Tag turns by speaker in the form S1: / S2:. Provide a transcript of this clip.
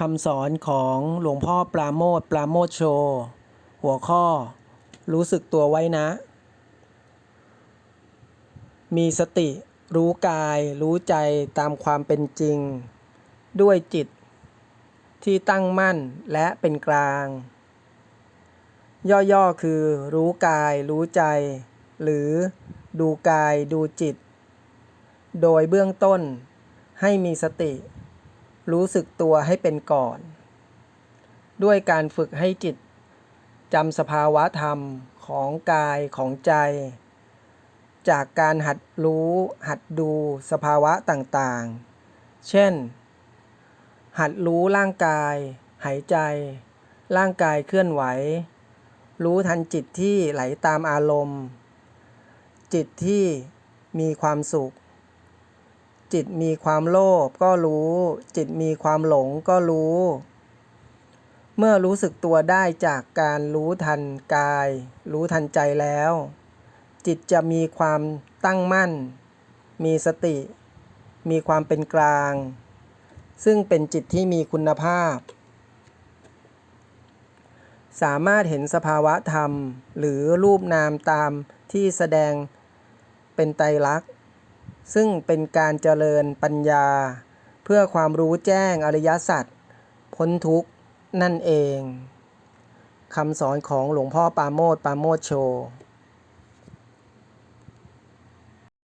S1: คำสอนของหลวงพ่อปราโมทปราโมทโช หัวข้อ รู้สึกตัวไว้นะ มีสติ รู้กาย รู้ใจตามความเป็นจริง ด้วยจิต ที่ตั้งมั่นและเป็นกลาง ย่อๆคือ รู้กาย รู้ใจ หรือดูกายดูจิต โดยเบื้องต้นให้มีสติ รู้สึกตัวให้เป็นก่อน ด้วยการฝึกให้จิตจำสภาวะธรรมของกายของใจ จากการหัดรู้หัดดูสภาวะต่างๆ เช่น หัดรู้ร่างกาย หายใจ ร่างกายเคลื่อนไหว รู้ทันจิตที่ไหลตามอารมณ์ จิตที่มีความสุข จิตมีความโลภก็รู้ จิตมีความหลงก็รู้ เมื่อรู้สึกตัวได้จากการรู้ทันกาย รู้ทันใจแล้ว จิตจะมีความตั้งมั่น มีสติ มีความเป็นกลาง ซึ่งเป็นจิตที่มีคุณภาพ สามารถเห็นสภาวะธรรม หรือรูปนามตามที่แสดงเป็นไตรลักษณ์ ซึ่งเป็นการเจริญปัญญา เพื่อความรู้แจ้งอริยสัจพ้นทุกข์นั่นเองคำสอนของหลวงพ่อปาโมดปาโมดโช